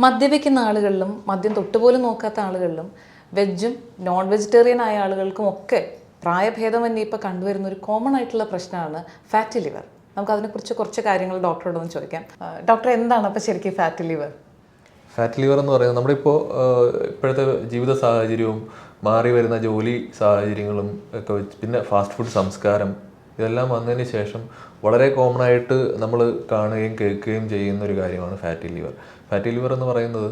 മദ്യപിക്കുന്ന ആളുകളിലും മദ്യം തൊട്ടുപോലും നോക്കാത്ത ആളുകളിലും വെജും നോൺ വെജിറ്റേറിയൻ ആയ ആളുകൾക്കും ഒക്കെ പ്രായഭേദമന്യേ ഇപ്പോൾ കണ്ടുവരുന്ന ഒരു കോമൺ ആയിട്ടുള്ള പ്രശ്നമാണ് ഫാറ്റി ലിവർ നമുക്ക് അതിനെക്കുറിച്ച് കുറച്ച് കാര്യങ്ങൾ ഡോക്ടറോട് ഒന്ന് ചോദിക്കാം. ഡോക്ടർ എന്താണ് അപ്പോൾ ശരിക്കും ഫാറ്റി ലിവർ ഫാറ്റ് ലിവർ എന്ന് പറയുന്നത് നമ്മളിപ്പോൾ ഇപ്പോഴത്തെ ജീവിത സാഹചര്യവും മാറി വരുന്ന ജോലി സാഹചര്യങ്ങളും ഒക്കെ വെച്ച് പിന്നെ ഫാസ്റ്റ് ഫുഡ് സംസ്കാരം ഇതെല്ലാം വന്നതിന് ശേഷം വളരെ കോമൺ ആയിട്ട് നമ്മൾ കാണുകയും കേൾക്കുകയും ചെയ്യുന്ന ഒരു കാര്യമാണ് ഫാറ്റി ലിവർ ഫാറ്റി ലിവർ എന്ന് പറയുന്നത്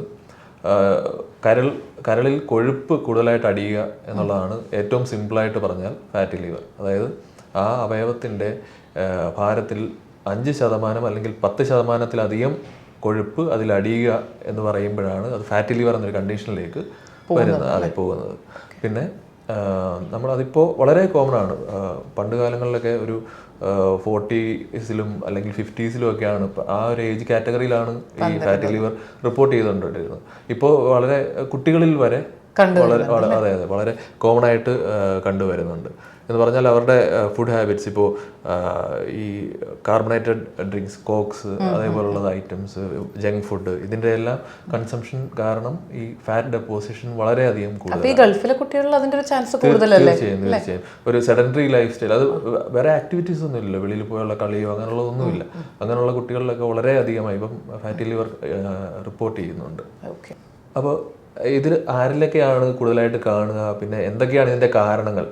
കരൾ കരളിൽ കൊഴുപ്പ് കൂടുതലായിട്ട് അടിയുക എന്നുള്ളതാണ് ഏറ്റവും സിമ്പിളായിട്ട് പറഞ്ഞാൽ ഫാറ്റി ലിവർ അതായത് ആ അവയവത്തിന്റെ ഭാരത്തിൽ അഞ്ച് ശതമാനം അല്ലെങ്കിൽ പത്ത് ശതമാനത്തിലധികം കൊഴുപ്പ് അതിൽ അടിയുക എന്ന് പറയുമ്പോഴാണ് അത് ഫാറ്റി ലിവർ എന്നൊരു കണ്ടീഷനിലേക്ക് വരുന്നത് അതെ പോകുന്നത്. പിന്നെ നമ്മളതിപ്പോൾ വളരെ കോമൺ ആണ്. പണ്ട് കാലങ്ങളിലൊക്കെ ഒരു ഫോർട്ടീസിലും അല്ലെങ്കിൽ ഫിഫ്റ്റീസിലും ഒക്കെയാണ് ആ ഒരു ഏജ് കാറ്റഗറിയിലാണ് ഈ ഫാറ്റി ലിവർ റിപ്പോർട്ട് ചെയ്തുകൊണ്ടിരുന്നത് ഇപ്പോൾ വളരെ കുട്ടികളിൽ വരെ വളരെ അതെ അതെ വളരെ കോമൺ ആയിട്ട് കണ്ടുവരുന്നുണ്ട്. എന്ന് പറഞ്ഞാൽ അവരുടെ ഫുഡ് ഹാബിറ്റ്സ് ഇപ്പോൾ ഈ കാർബണേറ്റഡ് ഡ്രിങ്ക്സ് കോക്സ് അതേപോലുള്ള ഐറ്റംസ് ജങ്ക് ഫുഡ് ഇതിന്റെ എല്ലാം കൺസംഷൻ കാരണം ഈ ഫാറ്റ് ഡെപ്പോസിഷൻ വളരെയധികം കൂടുതൽ ഗൾഫിലെ കുട്ടികളിൽ അതിന്റെ ഒരു ചാൻസ് കൂടുതലല്ലേ? തീർച്ചയായും ഒരു സെഡന്ററി ലൈഫ് സ്റ്റൈൽ അത് വേറെ ആക്ടിവിറ്റീസ് ഒന്നും ഇല്ലല്ലോ വെളിയിൽ പോയുള്ള കളിയോ അങ്ങനെയുള്ളതൊന്നുമില്ല അങ്ങനെയുള്ള കുട്ടികളിലൊക്കെ വളരെയധികമായി ഇപ്പം ഫാറ്റി ലിവർ റിപ്പോർട്ട് ചെയ്യുന്നുണ്ട്. അപ്പോൾ ഇതിൽ ആരിലൊക്കെയാണ് കൂടുതലായിട്ട് കാണുക? പിന്നെ എന്തൊക്കെയാണ് ഇതിന്റെ കാരണങ്ങൾ?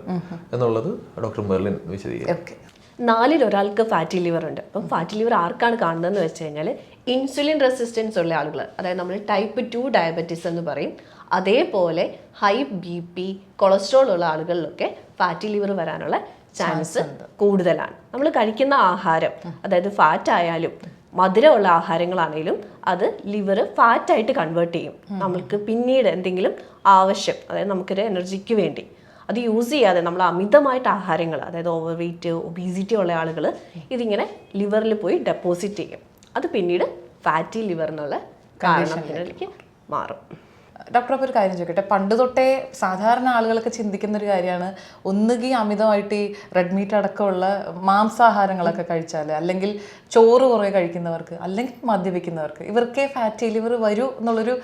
എന്നുള്ളത് ഡോക്ടർ മെർലിൻ വിശദീകരിക്കും. ഓക്കെ. നാലിൽ ഒരാൾക്ക് ഫാറ്റി ലിവർ ഉണ്ട്. അപ്പം ഫാറ്റി ലിവർ ആർക്കാണ് കാണുന്നതെന്ന് വെച്ച് കഴിഞ്ഞാൽ ഇൻസുലിൻ റെസിസ്റ്റൻസ് ഉള്ള ആളുകൾ അതായത് നമ്മൾ ടൈപ്പ് ടു ഡയബറ്റീസ് എന്ന് പറയും. അതേപോലെ ഹൈ ബി പി കൊളസ്ട്രോൾ ഉള്ള ആളുകളിലൊക്കെ ഫാറ്റി ലിവർ വരാനുള്ള ചാൻസ് കൂടുതലാണ്. നമ്മൾ കഴിക്കുന്ന ആഹാരം അതായത് ഫാറ്റ് ആയാലും മധുരമുള്ള ആഹാരങ്ങളാണെങ്കിലും അത് ലിവർ ഫാറ്റായിട്ട് കൺവേർട്ട് ചെയ്യും. നമ്മൾക്ക് പിന്നീട് എന്തെങ്കിലും ആവശ്യം അതായത് നമുക്കൊരു എനർജിക്ക് വേണ്ടി. അത് യൂസ് ചെയ്യാതെ നമ്മൾ അമിതമായിട്ട് ആഹാരങ്ങൾ അതായത് ഓവർ വെയിറ്റ് ഒബീസിറ്റി ഉള്ള ആളുകൾ ഇതിങ്ങനെ ലിവറിൽ പോയി ഡെപ്പോസിറ്റ് ചെയ്യും. അത് പിന്നീട് ഫാറ്റി ലിവർ എന്നുള്ള കാരണത്തിലേക്ക് മാറും. ഡോക്ടർ അപ്പോൾ ഒരു കാര്യം ചോദിക്കട്ടെ? പണ്ട് തൊട്ടേ സാധാരണ ആളുകളൊക്കെ ചിന്തിക്കുന്ന ഒരു കാര്യമാണ് ഒന്നുകിൽ അമിതമായിട്ട് ഈ റെഡ് മീറ്റ് അടക്കമുള്ള മാംസാഹാരങ്ങളൊക്കെ കഴിച്ചാൽ അല്ലെങ്കിൽ ചോറ് കുറേ കഴിക്കുന്നവർക്ക് അല്ലെങ്കിൽ മദ്യപിക്കുന്നവർക്ക് ഇവർക്കേ ഫാറ്റി ലിവർ വരൂ എന്നുള്ളൊരു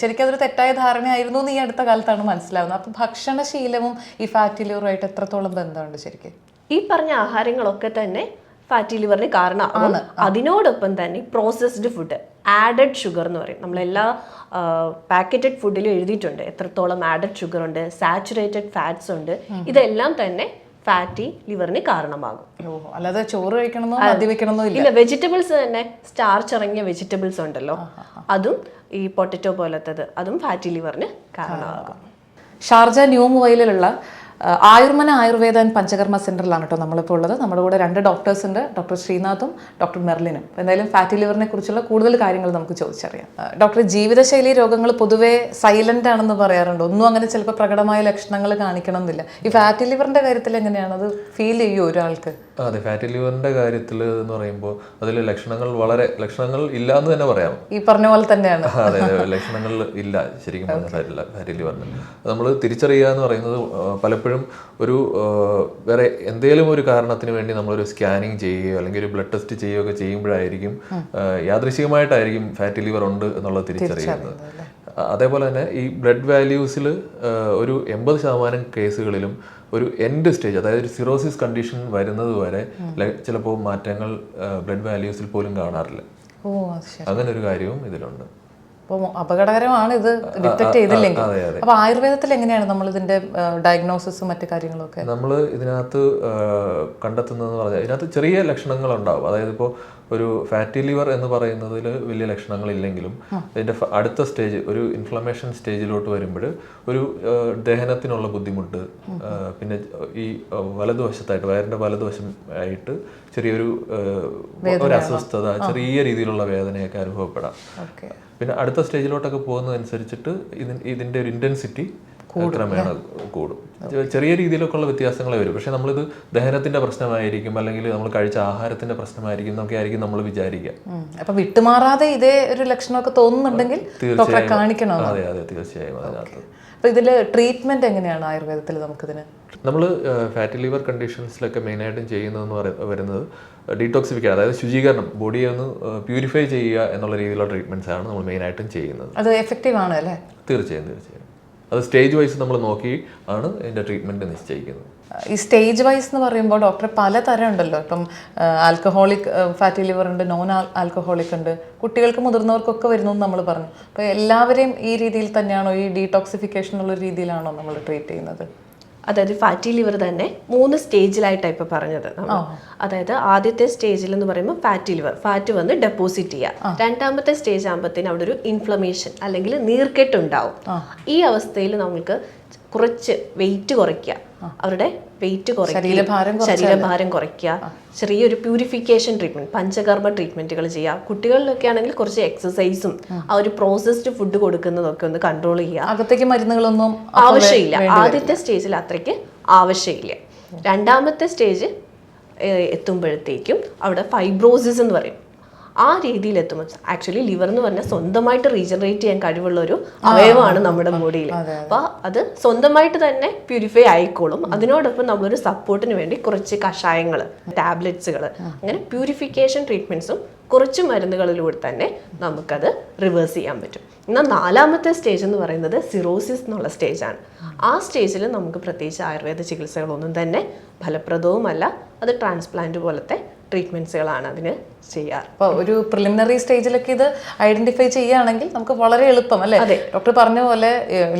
ശരിക്കും അതൊരു തെറ്റായ ധാരണയായിരുന്നു എന്ന് ഈ അടുത്ത കാലത്താണ് മനസ്സിലാവുന്നത്. അപ്പോൾ ഭക്ഷണശീലവും ഈ ഫാറ്റി ലിവറുമായിട്ട് എത്രത്തോളം ബന്ധമുണ്ട് ശരിക്കും? ഈ പറഞ്ഞ ആഹാരങ്ങളൊക്കെ തന്നെ ഫാറ്റി ലിവറിന് കാരണമാണ് അതിനോടൊപ്പം തന്നെ പ്രോസസ്ഡ് ഫുഡ് ആഡഡ് ഷുഗർ എന്ന് പറയും. നമ്മളെല്ലാ പാക്കറ്റഡ് ഫുഡിലും എഴുതിയിട്ടുണ്ട്. എത്രത്തോളം ആഡഡ് ഷുഗർ ഉണ്ട് സാച്ചുറേറ്റഡ് ഫാറ്റ്സ് ഉണ്ട്. ഇതെല്ലാം തന്നെ ഫാറ്റി ലിവറിന് കാരണമാകും. അല്ലാതെ ചോറ് കഴിക്കണമെന്നോ മദ്യപിക്കണമെന്നോ ഇല്ല? വെജിറ്റബിൾസ് തന്നെ സ്റ്റാർച്ച് ഇറങ്ങിയ വെജിറ്റബിൾസ് ഉണ്ടല്ലോ. അതും ഈ പൊട്ടറ്റോ പോലത്തത് അതും ഫാറ്റി ലിവറിന് കാരണമാകും. ഷാർജ ന്യൂ മൊബൈലിലുള്ള ആയുർമന ആയുർവേദ ആൻഡ് പഞ്ചകർമ്മ സെന്ററിലാണ് കേട്ടോ നമ്മളിപ്പോൾ ഉള്ളത്. നമ്മുടെ കൂടെ രണ്ട് ഡോക്ടേഴ്സ് ഉണ്ട്. ഡോക്ടർ ശ്രീനാഥും ഡോക്ടർ മെർലിനും. എന്തായാലും ഫാറ്റി ലിവറിനെ കുറിച്ചുള്ള കൂടുതൽ കാര്യങ്ങൾ നമുക്ക് ചോദിച്ചറിയാം. ഡോക്ടർ ജീവിതശൈലി രോഗങ്ങൾ പൊതുവേ സൈലന്റ് ആണെന്ന് പറയാറുണ്ട്. ഒന്നും അങ്ങനെ ചിലപ്പോൾ പ്രകടമായ ലക്ഷണങ്ങൾ കാണിക്കണം എന്നില്ല ഈ ഫാറ്റി ലിവറിന്റെ കാര്യത്തിൽ എങ്ങനെയാണ്? അത് ഫീൽ ചെയ്യുമോ ഒരാൾക്ക്? അതെ. ഫാറ്റി ലിവറിന്റെ കാര്യത്തിൽ എന്ന് പറയുമ്പോൾ അതിൽ ലക്ഷണങ്ങൾ വളരെ ലക്ഷണങ്ങൾ ഇല്ല എന്ന് തന്നെ പറയാം. ഈ പറഞ്ഞ പോലെ തന്നെയാണ്. അതെ ലക്ഷണങ്ങൾ ഇല്ല ശരിക്കും പറഞ്ഞ ഫാറ്റി ലിവറിന്. നമ്മൾ തിരിച്ചറിയുക എന്ന് പറയുന്നത് ആ, പലപ്പോഴും ഒരു വേറെ എന്തെങ്കിലും ഒരു കാരണത്തിന് വേണ്ടി നമ്മളൊരു സ്കാനിങ് ചെയ്യുകയോ അല്ലെങ്കിൽ ഒരു ബ്ലഡ് ടെസ്റ്റ് ചെയ്യുകയോ ഒക്കെ ചെയ്യുമ്പോഴായിരിക്കും യാദൃശികമായിട്ടായിരിക്കും ഫാറ്റി ലിവർ ഉണ്ട് എന്നുള്ളത് തിരിച്ചറിയുന്നത്. അതേപോലെ തന്നെ ഈ ബ്ലഡ് വാല്യൂസിൽ ഒരു എൺപത് ശതമാനം കേസുകളിലും ഒരു എൻഡ് സ്റ്റേജ് അതായത് ഒരു സിറോസിസ് കണ്ടീഷൻ വരുന്നത് വരെ ചിലപ്പോൾ മാറ്റങ്ങൾ ബ്ലഡ് വാല്യൂസിൽ പോലും കാണാറില്ല. അങ്ങനെ ഒരു കാര്യവും ഇതിലുണ്ട്. അപ്പോൾ അപകടകരമാണ് ഇത് ഡിറ്റക്ട് ചെയ്തില്ലെങ്കിൽ. അപ്പോൾ ആയുർവേദത്തിൽ എങ്ങനെയാണ് നമ്മൾ ഇതിന്റെ ഡയഗ്നോസിസും മറ്റു കാര്യങ്ങളൊക്കെ? നമ്മൾ ഇതിനകത്ത് കണ്ടെത്തുന്നതെന്ന് പറഞ്ഞാൽ ഇതിനകത്ത് ചെറിയ ലക്ഷണങ്ങൾ ഉണ്ടാവും അതായത് ഇപ്പോൾ ഒരു ഫാറ്റി ലിവർ എന്ന് പറയുന്നതിൽ വലിയ ലക്ഷണങ്ങളില്ലെങ്കിലും ഇതിന്റെ ഫ- അടുത്ത സ്റ്റേജ് ഒരു ഇൻഫ്ലമേഷൻ സ്റ്റേജിലോട്ട് വരുമ്പോൾ ഒരു ദഹനത്തിനുള്ള ബുദ്ധിമുട്ട് പിന്നെ ഈ വലതുവശത്തായിട്ട് വയറിന്റെ വലതുവശം ആയിട്ട് ചെറിയൊരു ഒരു അസ്വസ്ഥത ചെറിയ രീതിയിലുള്ള വേദനയൊക്കെ അനുഭവപ്പെടാം. പിന്നെ അടുത്ത സ്റ്റേജിലോട്ടൊക്കെ പോകുന്നതനുസരിച്ചിട്ട് ഇതിൻ ഇതിന്റെ ഒരു ഇന്റൻസിറ്റി ക്രമേണ കൂടും. ചെറിയ രീതിയിലൊക്കെ ഉള്ള വ്യത്യാസങ്ങളെ വരും. പക്ഷെ നമ്മളിത് ദഹനത്തിന്റെ പ്രശ്നമായിരിക്കും അല്ലെങ്കിൽ നമ്മൾ കഴിച്ച ആഹാരത്തിന്റെ പ്രശ്നമായിരിക്കും എന്നൊക്കെ ആയിരിക്കും നമ്മൾ വിചാരിക്കുക. അപ്പൊ വിട്ടുമാറാതെ ഇതേ ഒരു ലക്ഷണമൊക്കെ തോന്നുന്നുണ്ടെങ്കിൽ കാണിക്കണം അതെ അതെ തീർച്ചയായും. അതിനകത്ത് ഇതിൽ ട്രീറ്റ്മെന്റ് എങ്ങനെയാണ് ആയുർവേദത്തിൽ നമുക്കിതിന്? നമ്മൾ ഫാറ്റി ലിവർ കണ്ടീഷൻസിലൊക്കെ മെയിനായിട്ടും ചെയ്യുന്നതെന്ന് പറയുന്നത് വരുന്നത് ഡീടോക്സിഫിക്കൽ അതായത് ശുചീകരണം ബോഡിയെ ഒന്ന് പ്യൂരിഫൈ ചെയ്യുക എന്നുള്ള രീതിയിലുള്ള ട്രീറ്റ്മെന്റ്സ് ആണ് നമ്മൾ മെയിനായിട്ടും ചെയ്യുന്നത്. അത് എഫക്റ്റീവ് ആണ് അല്ലേ? തീർച്ചയായും തീർച്ചയായും. അത് സ്റ്റേജ് വൈസ് നമ്മൾ നോക്കി ആണ് ഇതിന്റെ ട്രീറ്റ്മെന്റ് നിശ്ചയിക്കുന്നത്. ഈ സ്റ്റേജ് വൈസ് എന്ന് പറയുമ്പോൾ ഡോക്ടർ പലതരം ഉണ്ടല്ലോ. ഇപ്പം ആൽക്കഹോളിക് ഫാറ്റി ലിവർ ഉണ്ട് നോൺ ആൽക്കഹോളിക് ഉണ്ട്. കുട്ടികൾക്ക് മുതിർന്നവർക്കൊക്കെ വരുന്നു നമ്മൾ പറഞ്ഞു. അപ്പോൾ എല്ലാവരെയും ഈ രീതിയിൽ തന്നെയാണോ ഈ ഡീടോക്സിഫിക്കേഷൻ ഉള്ള രീതിയിലാണോ നമ്മൾ ട്രീറ്റ് ചെയ്യുന്നത്? അതായത് ഫാറ്റി ലിവർ തന്നെ മൂന്ന് സ്റ്റേജിലായിട്ടാണ് ഇപ്പോൾ പറഞ്ഞത്. അതായത് ആദ്യത്തെ സ്റ്റേജിൽ എന്ന് പറയുമ്പോൾ ഫാറ്റി ലിവർ ഫാറ്റ് വന്ന് ഡെപ്പോസിറ്റ് ചെയ്യുക രണ്ടാമത്തെ സ്റ്റേജ് ആകുമ്പോഴത്തേന് അവിടെ ഒരു ഇൻഫ്ലമേഷൻ അല്ലെങ്കിൽ നീർക്കെട്ടുണ്ടാവും. ഈ അവസ്ഥയിൽ നമ്മൾക്ക് കുറച്ച് വെയിറ്റ് കുറയ്ക്കുക അവരുടെ വെയിറ്റ് കുറയ്ക്കുക ശരീരഭാരം കുറയ്ക്കുക. ചെറിയൊരു പ്യൂരിഫിക്കേഷൻ ട്രീറ്റ്മെന്റ് പഞ്ചകർമ്മ ട്രീറ്റ്മെന്റുകൾ ചെയ്യുക. കുട്ടികളിലൊക്കെ ആണെങ്കിൽ കുറച്ച് എക്സസൈസും ആ. ഒരു പ്രോസസ്ഡ് ഫുഡ് കൊടുക്കുന്നതൊക്കെ ഒന്ന് കൺട്രോൾ ചെയ്യുക. അകത്തേക്ക് മരുന്നുകളൊന്നും ആവശ്യമില്ല. ആദ്യത്തെ സ്റ്റേജിൽ അത്രയ്ക്ക് ആവശ്യമില്ല. രണ്ടാമത്തെ സ്റ്റേജ് എത്തുമ്പോഴത്തേക്കും അവിടെ ഫൈബ്രോസിസ് എന്ന് പറയും. ആ രീതിയിൽ എത്തുമ്പോൾ ആക്ച്വലി ലിവർ എന്ന് പറഞ്ഞാൽ സ്വന്തമായിട്ട് റീജനറേറ്റ് ചെയ്യാൻ കഴിവുള്ള ഒരു അവയവമാണ് നമ്മുടെ ബോഡിയിൽ അപ്പൊ അത് സ്വന്തമായിട്ട് തന്നെ പ്യൂരിഫൈ ആയിക്കോളും. അതിനോടൊപ്പം നമ്മളൊരു സപ്പോർട്ടിന് വേണ്ടി കുറച്ച് കഷായങ്ങൾ ടാബ്ലറ്റ്സുകൾ അങ്ങനെ പ്യൂരിഫിക്കേഷൻ ട്രീറ്റ്മെന്റ്സും കുറച്ച് മരുന്നുകളിലൂടെ തന്നെ നമുക്കത് റിവേഴ്സ് ചെയ്യാൻ പറ്റും. എന്നാൽ നാലാമത്തെ സ്റ്റേജ് എന്ന് പറയുന്നത് സിറോസിസ് എന്നുള്ള സ്റ്റേജാണ് ആ സ്റ്റേജിൽ നമുക്ക് പ്രത്യേകിച്ച് ആയുർവേദ ചികിത്സകളൊന്നും തന്നെ ഫലപ്രദവുമല്ല. അത് ട്രാൻസ്പ്ലാന്റ് പോലത്തെ ട്രീറ്റ്മെന്റ്സുകളാണ് അതിന് ചെയ്യാറ്. അപ്പോൾ ഒരു പ്രിലിമിനറി സ്റ്റേജിലൊക്കെ ഇത് ഐഡന്റിഫൈ ചെയ്യുകയാണെങ്കിൽ നമുക്ക് വളരെ എളുപ്പം അല്ലേ? ഡോക്ടർ പറഞ്ഞ പോലെ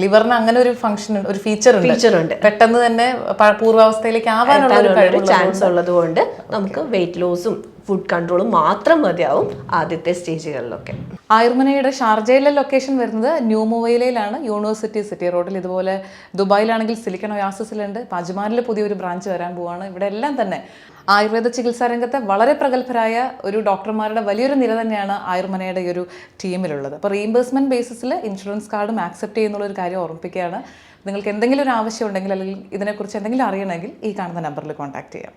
ലിവറിന് അങ്ങനെ ഒരു ഫംഗ്ഷൻ ഒരു ഫീച്ചർ ഉണ്ട്. ഫീച്ചർ ഉണ്ട്. പെട്ടെന്ന് തന്നെ പൂർവാവസ്ഥയിലേക്ക് പൂർവാവസ്ഥയിലേക്ക് ആവാനുള്ള ഒരു ചാൻസ് ഉള്ളതുകൊണ്ട് നമുക്ക് വെയിറ്റ് ലോസും ഫുഡ് കൺട്രോൾ മാത്രം മതിയാവും ആദ്യത്തെ സ്റ്റേജുകളിലൊക്കെ. ആയുർമനയുടെ ഷാർജയിലെ ലൊക്കേഷൻ വരുന്നത് ന്യൂ മുവൈലയിലാണ് യൂണിവേഴ്സിറ്റി സിറ്റി റോഡിൽ ഇതുപോലെ ദുബായിലാണെങ്കിൽ സിലിക്കൺ ഒയാസിസിലുണ്ട് അജ്മാനിൽ പുതിയൊരു ബ്രാഞ്ച് വരാൻ പോവാണ്. ഇവിടെ എല്ലാം തന്നെ ആയുർവേദ ചികിത്സാ രംഗത്തെ വളരെ പ്രഗത്ഭരായ ഒരു ഡോക്ടർമാരുടെ വലിയൊരു നിര തന്നെയാണ് ആയുർമനയുടെ ഈ ഒരു ടീമിലുള്ളത്. അപ്പോൾ റീഇംബേഴ്സ്മെന്റ് ബേസിസിൽ ഇൻഷുറൻസ് കാർഡും ആക്സെപ്റ്റ് ചെയ്യുന്നുള്ള ഒരു കാര്യം ഓർമ്മിപ്പിക്കുകയാണ്. നിങ്ങൾക്ക് എന്തെങ്കിലും ഒരു ആവശ്യം ഉണ്ടെങ്കിൽ അല്ലെങ്കിൽ ഇതിനെക്കുറിച്ച് എന്തെങ്കിലും അറിയണമെങ്കിൽ ഈ കാണുന്ന നമ്പറിൽ കോൺടാക്ട് ചെയ്യാം.